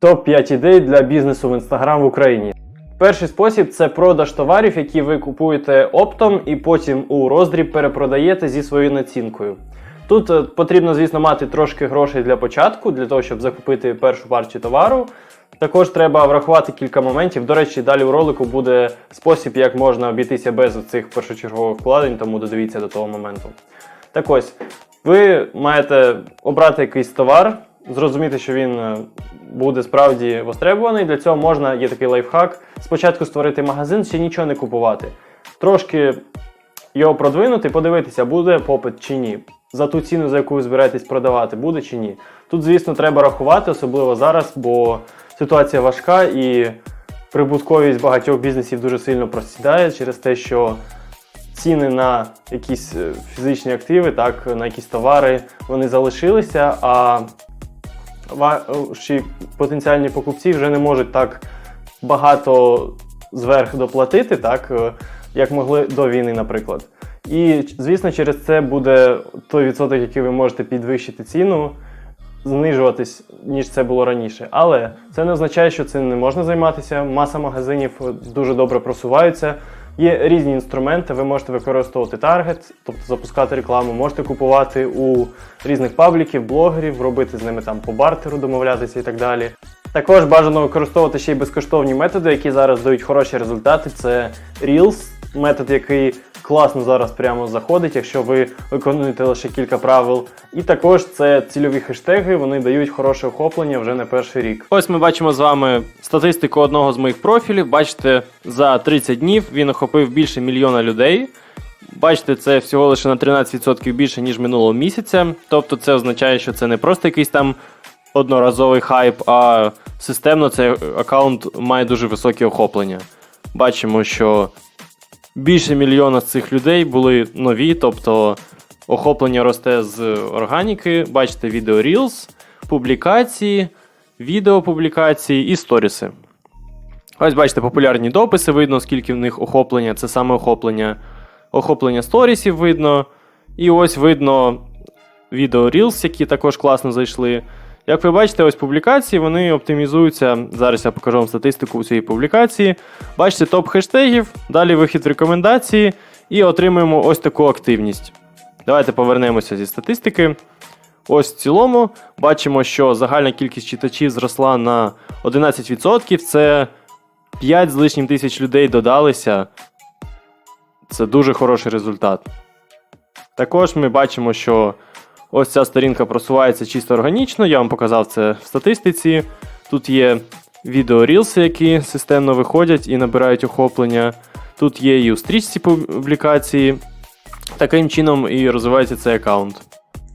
Топ-5 ідей для бізнесу в Інстаграм в Україні. Перший спосіб це продаж товарів, які ви купуєте оптом і потім у роздріб перепродаєте зі своєю націнкою. Тут е, потрібно, звісно, мати трошки грошей для початку, для того, щоб закупити першу партію товару. Також треба врахувати кілька моментів. До речі, далі у ролику буде спосіб, як можна обійтися без цих першочергових вкладень, тому додивіться до того моменту. Так ось, ви маєте обрати якийсь товар, зрозуміти, що він е, буде справді востребуваний. Для цього можна, є такий лайфхак, спочатку створити магазин, ще нічого не купувати. Трошки його продвинути, подивитися, буде попит чи ні. За ту ціну, за яку ви збираєтесь продавати, буде чи ні. Тут, звісно, треба рахувати, особливо зараз, бо ситуація важка і прибутковість багатьох бізнесів дуже сильно просідає через те, що ціни на якісь е, фізичні активи, так, на якісь товари, вони залишилися, а ваші потенціальні покупці вже не можуть так багато зверх доплатити, так, е, як могли до війни, наприклад. І, звісно, через це буде той відсоток, який ви можете підвищити ціну, знижуватись, ніж це було раніше. Але це не означає, що цим не можна займатися. Маса магазинів е, дуже добре просуваються. Є різні інструменти, ви можете використовувати таргет, тобто запускати рекламу, можете купувати у різних пабліків, блогерів, робити з ними там по бартеру, домовлятися і так далі. Також бажано використовувати ще й безкоштовні методи, які зараз дають хороші результати. Це Reels, метод, який класно зараз прямо заходить, якщо ви виконуєте лише кілька правил. І також це цільові хештеги, вони дають хороше охоплення вже не перший рік. Ось ми бачимо з вами статистику одного з моїх профілів. Бачите, за 30 днів він охопив більше мільйона людей. Бачите, це всього лише на 13% більше, ніж минулого місяця. Тобто це означає, що це не просто якийсь там одноразовий хайп, а системно цей аккаунт має дуже високе охоплення. Бачимо, що більше мільйона з цих людей були нові, тобто охоплення росте з органіки. Бачите, відео Reels, публікації, відеопублікації і сторіси. Ось бачите, популярні дописи, видно, скільки в них охоплення, це саме охоплення. Охоплення сторісів видно. І ось видно відео Reels, які також класно зайшли. Як ви бачите, ось публікації, вони оптимізуються. Зараз я покажу вам статистику у цієї публікації. Бачите топ хештегів, далі вихід рекомендації і отримуємо ось таку активність. Давайте повернемося зі статистики. Ось в цілому бачимо, що загальна кількість читачів зросла на 11%. Це 5 з лишнім тисяч людей додалися. Це дуже хороший результат. Також ми бачимо, що ось ця сторінка просувається чисто органічно. Я вам показав це в статистиці. Тут є відео Reels, які системно виходять і набирають охоплення. Тут є і у стрічці публікації. Таким чином і розвивається цей аккаунт.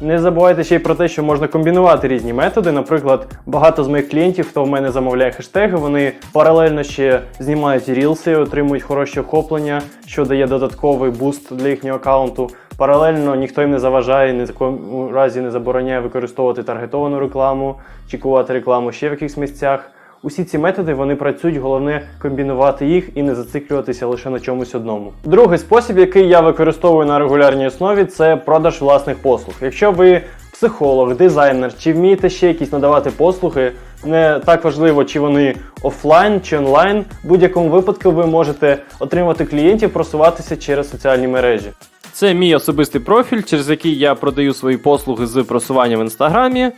Не забувайте ще й про те, що можна комбінувати різні методи. Наприклад, багато з моїх клієнтів, хто в мене замовляє хештеги, вони паралельно ще знімають рілси, отримують хороші охоплення, що дає додатковий буст для їхнього аккаунту. Паралельно ніхто їм не заважає, ні в якому разі не забороняє використовувати таргетовану рекламу, чи кувати рекламу ще в якихось місцях. Усі ці методи вони працюють, головне комбінувати їх і не зациклюватися лише на чомусь одному. Другий спосіб, який я використовую на регулярній основі, це продаж власних послуг. Якщо ви психолог, дизайнер, чи вмієте ще якісь надавати послуги, не так важливо, чи вони офлайн чи онлайн. В будь-якому випадку ви можете отримати клієнтів, просуватися через соціальні мережі. Це мій особистий профіль, через який я продаю свої послуги з просування в інстаграмі.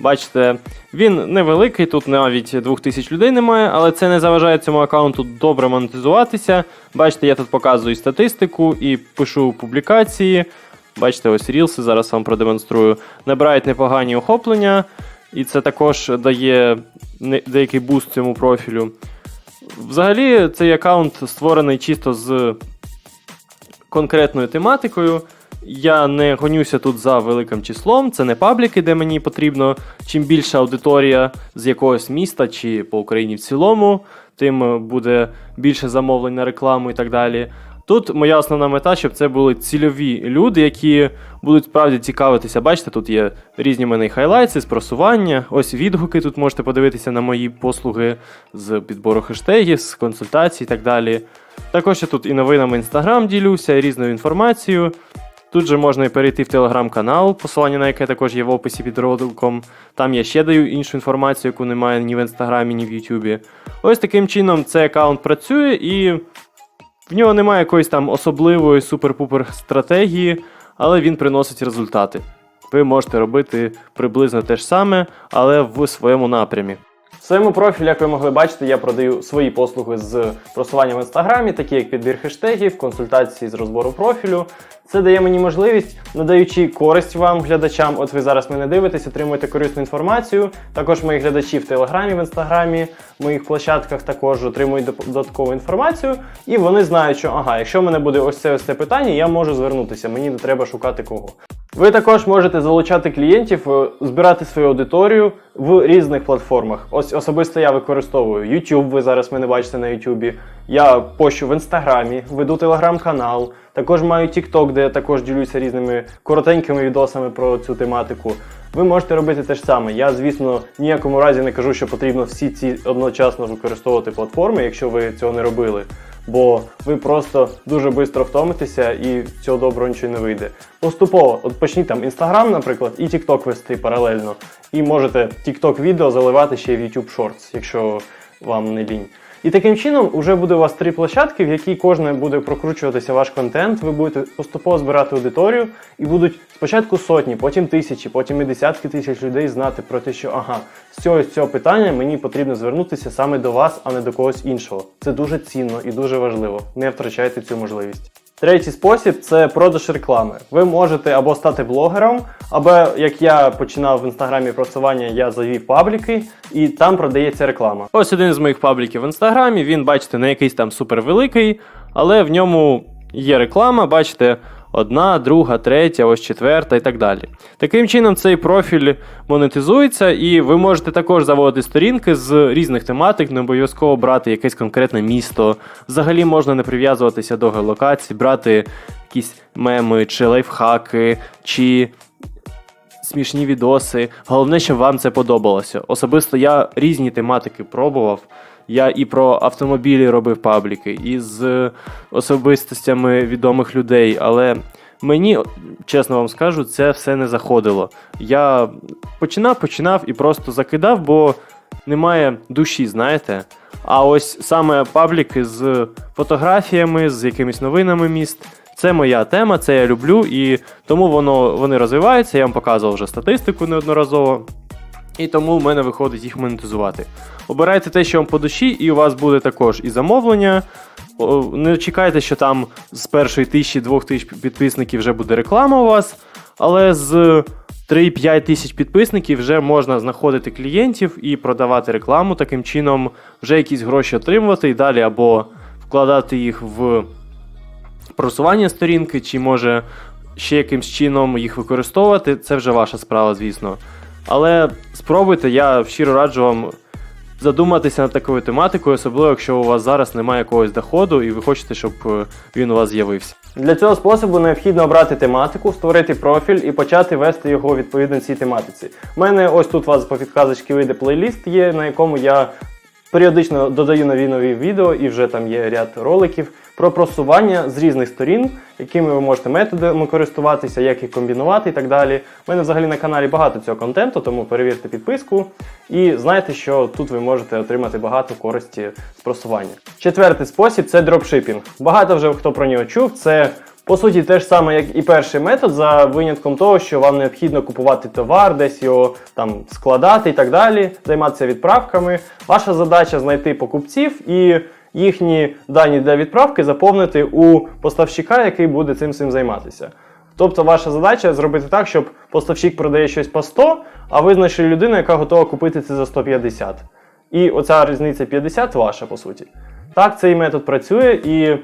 Бачите, він невеликий, тут навіть 2000 людей немає, але це не заважає цьому аккаунту добре монетизуватися. Бачите, я тут показую статистику і пишу публікації. Бачите, ось рілси, зараз вам продемонструю. Набирають непогані охоплення, і це також дає деякий буст цьому профілю. Взагалі, цей аккаунт створений чисто з конкретною тематикою. Я не гонюся тут за великим числом, це не пабліки, де мені потрібно. Чим більша аудиторія з якогось міста чи по Україні в цілому, тим буде більше замовлень на рекламу і так далі. Тут моя основна мета, щоб це були цільові люди, які будуть справді цікавитися. Бачите, тут є різні мене хайлайти з просування. Ось відгуки. Тут можете подивитися на мої послуги з підбору хештегів, з консультацій і так далі. Також я тут і новинами Instagram ділюся, і різною інформацією. Тут же можна і перейти в телеграм-канал, посилання на яке також є в описі під роликом. Там я ще даю іншу інформацію, яку немає ні в інстаграмі, ні в Ютубі. Ось таким чином цей аккаунт працює і в нього немає якоїсь там особливої супер-пупер стратегії, але він приносить результати. Ви можете робити приблизно те ж саме, але в своєму напрямі. Своєму профілі, як ви могли бачити, я продаю свої послуги з просування в інстаграмі, такі як підбір хештегів, консультації з розбору профілю. Це дає мені можливість, надаючи користь вам, глядачам. От ви зараз мене дивитесь, отримуєте корисну інформацію. Також мої глядачі в Телеграмі, в інстаграмі, в моїх площадках також отримують додаткову інформацію. І вони знають, що ага, якщо в мене буде ось це ось це питання, я можу звернутися. Мені не треба шукати кого. Ви також можете залучати клієнтів, е, збирати свою аудиторію в різних платформах. Ось особисто я використовую YouTube, ви зараз мене бачите на YouTube. Я пощу в інстаграмі, веду телеграм-канал. Також маю TikTok, де я також ділюся різними коротенькими відосами про цю тематику. Ви можете робити те ж саме. Я, звісно, ніякому разі не кажу, що потрібно всі ці одночасно використовувати платформи, якщо ви цього не робили. Бо ви просто дуже швидко втомитеся і цього доброго нічого не вийде. Поступово, от почніть там Instagram, наприклад, і TikTok вести паралельно. І можете TikTok відео заливати ще в YouTube Shorts, якщо вам не лінь. І таким чином вже буде у вас три площадки, в якій кожна буде прокручуватися ваш контент. Ви будете поступово збирати аудиторію, і будуть спочатку сотні, потім тисячі, потім і десятки тисяч людей знати про те, що ага, з цього з цього питання мені потрібно звернутися саме до вас, а не до когось іншого. Це дуже цінно і дуже важливо. Не втрачайте цю можливість. Третій спосіб це продаж реклами. Ви можете або стати блогером, або як я починав в інстаграмі просування, я завів пабліки, і там продається реклама. Ось один з моїх пабліків в інстаграмі. Він, бачите, не якийсь там супервеликий, але в ньому є реклама, бачите. Одна, друга, третя, ось четверта і так далі. Таким чином, цей профіль монетизується, і ви можете також заводити сторінки з різних тематик, не обов'язково брати якесь конкретне місто. Взагалі можна не прив'язуватися до геолокацій, брати якісь меми, чи лайфхаки, чи смішні відоси. Головне, щоб вам це подобалося. Особисто я різні тематики пробував. Я і про автомобілі робив пабліки, і з особистостями відомих людей, але мені, чесно вам скажу, це все не заходило. Я починав, починав і просто закидав, бо немає душі, знаєте. А ось саме пабліки з фотографіями, з якимись новинами міст. Це моя тема, це я люблю, і тому воно вони розвиваються. Я вам показував вже статистику неодноразово. І тому в мене виходить їх монетизувати. Обирайте те, що вам по душі, і у вас буде також і замовлення. Не чекайте, що там з першої тисячі, двох тисяч підписників вже буде реклама у вас, але з 3-5 тисяч підписників вже можна знаходити клієнтів і продавати рекламу. Таким чином, вже якісь гроші отримувати і далі або вкладати їх в просування сторінки, чи може ще якимсь чином їх використовувати. Це вже ваша справа, звісно. Але спробуйте, я щиро раджу вам задуматися над такою тематикою, особливо якщо у вас зараз немає якогось доходу і ви хочете, щоб е, він у вас з'явився. Для цього способу необхідно обрати тематику, створити профіль і почати вести його відповідно цій тематиці. У мене ось тут у вас по підказочці вийде плейліст, є, на якому я періодично додаю нові нові відео, і вже там є ряд роликів про просування з різних сторін, якими ви можете методами користуватися, як їх комбінувати і так далі. У мене взагалі на каналі багато цього контенту, тому перевірте підписку і знайте, що тут ви можете отримати багато користі з просування. Четвертий спосіб це дропшипінг. Багато вже хто про нього чув. Це по суті, те ж саме, як і перший метод, за винятком того, що вам необхідно купувати товар, десь його там складати і так далі, займатися відправками. Ваша задача знайти покупців і їхні дані для відправки заповнити у поставщика, який буде цим всім займатися. Тобто ваша задача зробити так, щоб поставщик продає щось по 100, а ви знайшли людину, яка готова купити це за 150. І оця різниця 50 ваша, по суті. Так, цей метод працює і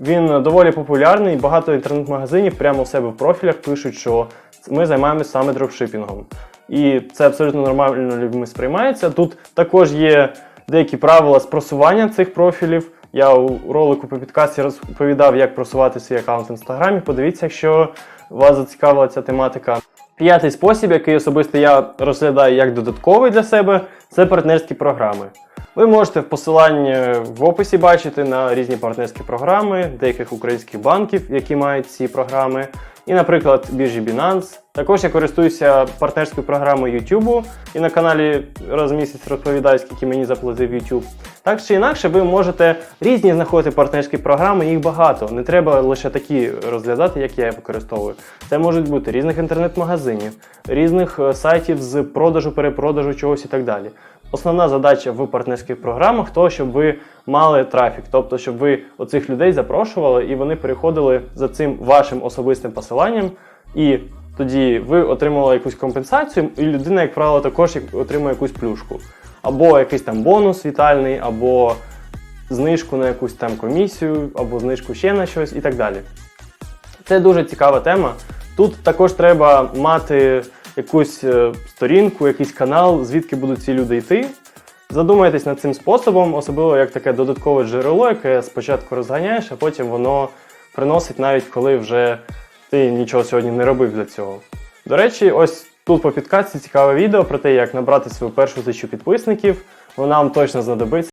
він доволі популярний. Багато інтернет-магазинів прямо в себе в профілях пишуть, що ми займаємося саме дропшипінгом. І це абсолютно нормально людьми сприймається. Тут також є деякі правила з просування цих профілів. Я у ролику по підкасті розповідав, як просувати свій аккаунт в інстаграмі. Подивіться, якщо вас зацікавила ця тематика. П'ятий спосіб, який особисто я розглядаю як додатковий для себе, це партнерські програми. Ви можете в посиланні в описі бачити на різні партнерські програми деяких українських банків, які мають ці програми. І, наприклад, біржі Binance. Також я користуюся партнерською програмою YouTube і на каналі раз в місяць розповідаю, скільки мені заплатив YouTube. Так чи інакше, ви можете різні знаходити партнерські програми, їх багато. Не треба лише такі розглядати, як я використовую. Це можуть бути різних інтернет-магазинів, різних е, сайтів з продажу, перепродажу чогось і так далі. Основна задача в партнерських програмах то, щоб ви мали трафік, тобто, щоб ви оцих людей запрошували і вони переходили за цим вашим особистим посиланням, і тоді ви отримали якусь компенсацію, і людина, як правило, також отримує якусь плюшку. Або якийсь там бонус вітальний, або знижку на якусь там комісію, або знижку ще на щось і так далі. Це дуже цікава тема. Тут також треба мати якусь е, сторінку, якийсь канал, звідки будуть ці люди йти. Задумайтесь над цим способом, особливо як таке додаткове джерело, яке спочатку розганяєш, а потім воно приносить навіть коли вже ти нічого сьогодні не робив для цього. До речі, ось тут по підкасті цікаве відео про те, як набрати свою першу тисячу підписників. Вона вам точно знадобиться.